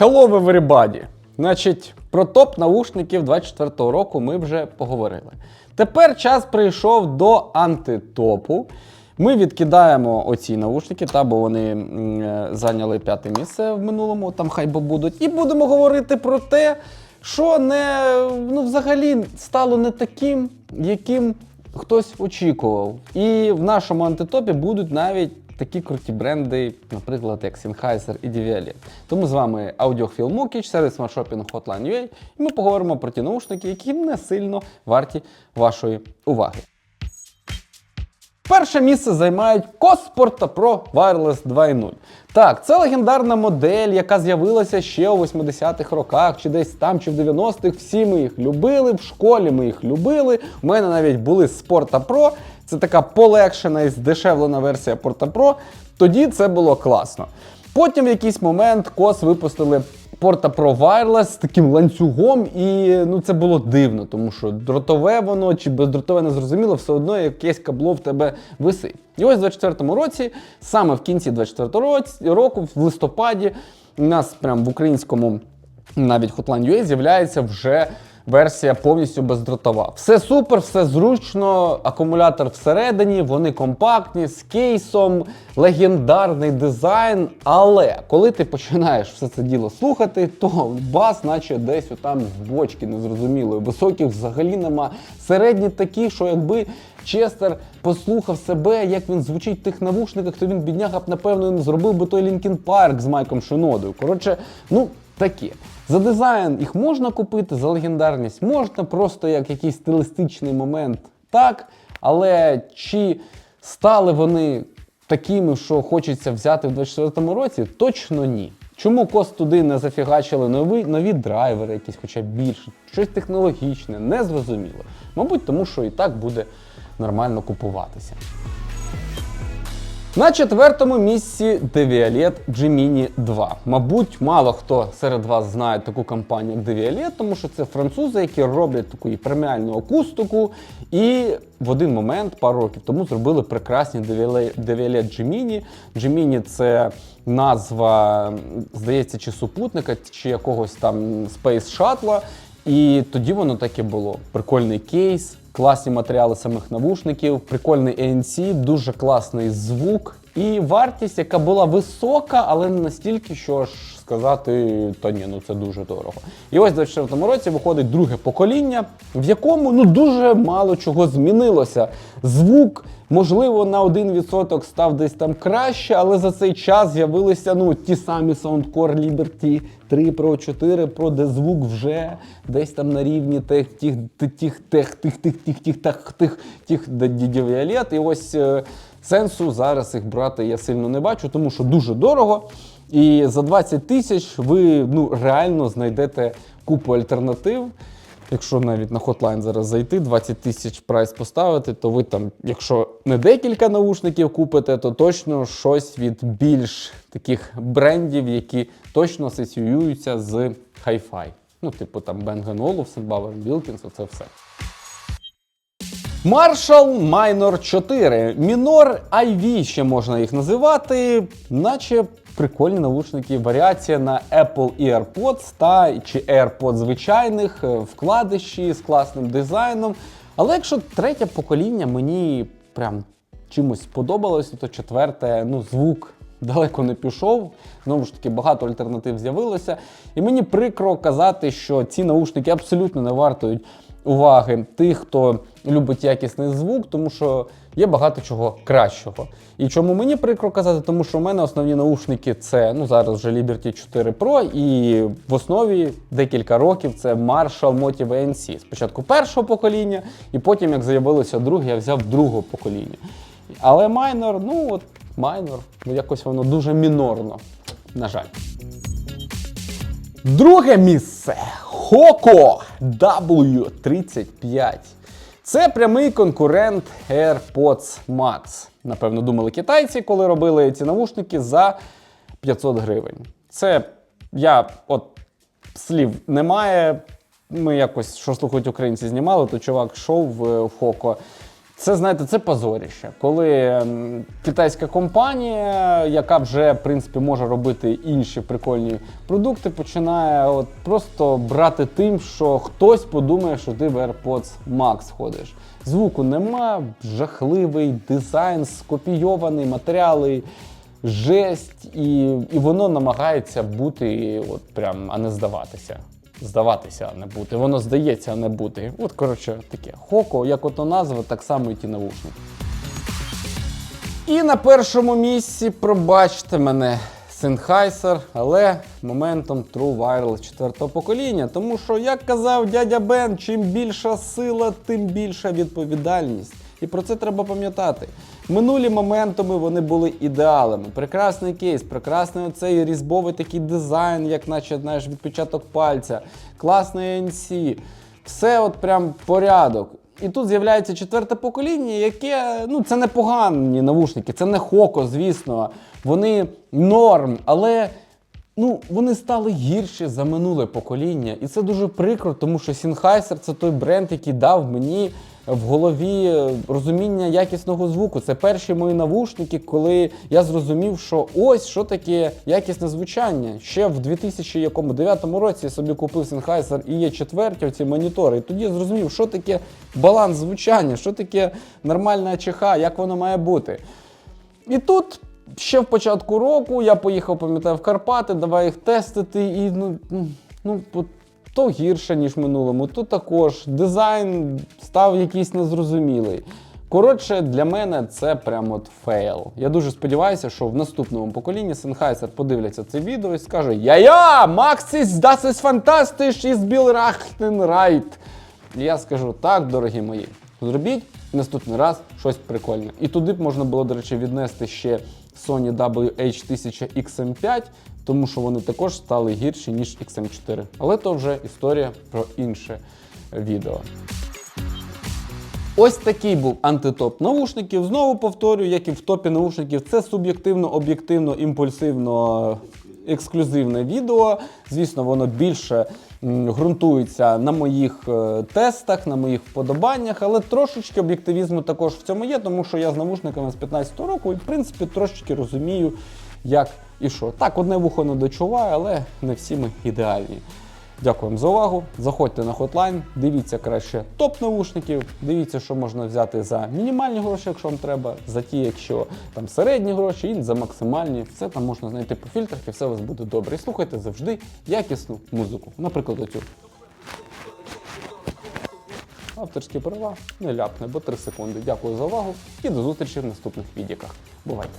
Hello everybody! Значить, про топ наушників 24-го року ми вже поговорили. Тепер час прийшов до антитопу. Ми відкидаємо оці наушники, та бо вони е, зайняли п'яте місце в минулому, там хай би будуть. І будемо говорити про те, що не ну, взагалі стало не таким, яким хтось очікував. І в нашому антитопі будуть навіть такі круті бренди, наприклад, як Sennheiser і Divialet. Тому з вами аудіофіл Мокіч, сервіс смартшопінгу Hotline.ua, і ми поговоримо про ті наушники, які не сильно варті вашої уваги. Перше місце займають Cosport Pro Wireless 2.0. Так, це легендарна модель, яка з'явилася ще у 80-х роках, чи десь там, чи в 90-х. Всі ми їх любили, в школі ми їх любили. У мене навіть були Sporta Pro. Це така полегшена і здешевлена версія Porta Pro. Тоді це було класно. Потім в якийсь момент кос випустили Porta Pro Wireless з таким ланцюгом, і ну це було дивно, тому що дротове воно чи бездротове не зрозуміло, все одно якесь кабло в тебе висить. І ось в 24-му році, саме в кінці 24-го році- року, в листопаді, у нас прямо в українському навіть Hotline.ua з'являється вже версія повністю бездротова. Все супер, все зручно, акумулятор всередині, вони компактні, з кейсом, легендарний дизайн. Але коли ти починаєш все це діло слухати, то бас, наче десь отам з бочки незрозумілої. Високих взагалі нема. Середні такі, що якби Честер послухав себе, як він звучить в тих навушниках, то він бідняга б, напевно, не зробив би той Лінкін Парк з Майком Шинодою. Коротше, ну такі. За дизайн їх можна купити, за легендарність можна, просто як якийсь стилістичний момент так. Але чи стали вони такими, що хочеться взяти в 24-му році, точно ні. Чому кос туди не зафігачили нові, нові драйвери, якісь, хоча б більше, щось технологічне, не зрозуміло. Мабуть, тому що і так буде нормально купуватися. На четвертому місці Devialet Gemini 2. Мабуть, мало хто серед вас знає таку компанію, як Devialet, тому що це французи, які роблять таку і преміальну акустику, і в один момент, пару років тому, зробили прекрасні Devialet Gemini. Gemini – це назва, здається, чи супутника, чи якогось там Space Shuttle. І тоді воно таке було. Прикольний кейс, класні матеріали самих навушників, прикольний ANC, дуже класний звук і вартість, яка була висока, але не настільки, що ж сказати, та ні, ну це дуже дорого. І ось в 24 році виходить друге покоління, в якому ну дуже мало чого змінилося. Звук, можливо, на 1% став десь там краще, але за цей час з'явилися ну ті самі Soundcore Liberty 3 Pro 4 Pro, де звук вже десь там на рівні тих тих тих тих тих тих тих тих тих тих тих тих дідівіалет. І ось е, сенсу зараз їх брати я сильно не бачу, тому що дуже дорого. І за 20 тисяч ви ну реально знайдете купу альтернатив. Якщо навіть на Hotline зараз зайти, 20 тисяч прайс поставити, то ви там, якщо не декілька наушників купите, то точно щось від більш таких брендів, які точно асоціюються з Hi-Fi. Ну, типу там Bang Olufsen, Bauer Wilkins, оце все. Marshall Minor 4. Мінор IV ще можна їх називати, наче прикольні навушники, варіація на Apple EarPods та чи AirPods звичайних, е, вкладиші з класним дизайном. Але якщо третє покоління мені прям чимось сподобалося, то четверте, ну, звук далеко не пішов. Знову ж таки, багато альтернатив з'явилося. І мені прикро казати, що ці наушники абсолютно не вартують уваги тих, хто любить якісний звук, тому що є багато чого кращого. І чому мені прикро казати, тому що у мене основні наушники це ну зараз вже Liberty 4 Pro, і в основі декілька років це Marshall Motive ANC. Спочатку першого покоління, і потім, як з'явилося друге, я взяв другого покоління. Але майнор, ну от майнор, ну якось воно дуже мінорно. На жаль. Друге місце Hoco W35. Це прямий конкурент AirPods Max. Напевно, думали китайці, коли робили ці навушники за 500 гривень. Це я от слів немає. Ми якось, що слухають українці, знімали, то чувак йшов в, в Хоко. Це знаєте, це позоріще, коли китайська компанія, яка вже в принципі може робити інші прикольні продукти, починає от просто брати тим, що хтось подумає, що ти в AirPods Max ходиш. Звуку нема, жахливий дизайн, скопійований матеріали, жесть, і, і воно намагається бути, от прям, а не здаватися. Здаватися, а не бути. Воно здається, а не бути. От, коротше, таке. Хоко, як ото назва, так само і ті навушники. І на першому місці, пробачте мене, Sennheiser, але моментом True Wireless 4 покоління. Тому що, як казав дядя Бен, чим більша сила, тим більша відповідальність. І про це треба пам'ятати. Минулі моментами вони були ідеалами. Прекрасний кейс, прекрасний оцей різьбовий такий дизайн, як наче знаєш, відпечаток пальця, класний ANC. Все от прям порядок. І тут з'являється четверте покоління, яке ну це не погані навушники, це не хоко, звісно. Вони норм, але ну вони стали гірші за минуле покоління. І це дуже прикро, тому що Sennheiser це той бренд, який дав мені в голові розуміння якісного звуку. Це перші мої навушники, коли я зрозумів, що ось що таке якісне звучання. Ще в 2009 році я собі купив Sennheiser і є четверті оці монітори. І тоді я зрозумів, що таке баланс звучання, що таке нормальна ЧХ, як воно має бути. І тут ще в початку року я поїхав, пам'ятаю, в Карпати, давай їх тестити, і ну, ну, ну то гірше, ніж в минулому, то також. Дизайн став якийсь незрозумілий. Коротше, для мене це прям от фейл. Я дуже сподіваюся, що в наступному поколінні Sennheiser подивляться це відео і скаже: Я-я, Maxis, das ist fantastisch, ist. І я скажу так, дорогі мої, зробіть наступний раз щось прикольне. І туди б можна було, до речі, віднести ще Sony WH-1000 XM5, тому що вони також стали гірші, ніж XM4. Але то вже історія про інше відео. Ось такий був антитоп наушників. Знову повторюю, як і в топі наушників, це суб'єктивно, об'єктивно, імпульсивно. Ексклюзивне відео. Звісно, воно більше ґрунтується на моїх е, тестах, на моїх вподобаннях, але трошечки об'єктивізму також в цьому є, тому що я з навушниками з 15 року і, в принципі, трошечки розумію, як і що. Так, одне вухо не дочуває, але не всі ми ідеальні. Дякую вам за увагу. Заходьте на хотлайн, дивіться краще топ наушників, дивіться, що можна взяти за мінімальні гроші, якщо вам треба, за ті, якщо там середні гроші, і за максимальні. Все там можна знайти по фільтрах і все у вас буде добре. І слухайте завжди якісну музику. Наприклад, оцю. Авторські права не ляпне, бо 3 секунди. Дякую за увагу і до зустрічі в наступних відеоках. Бувайте!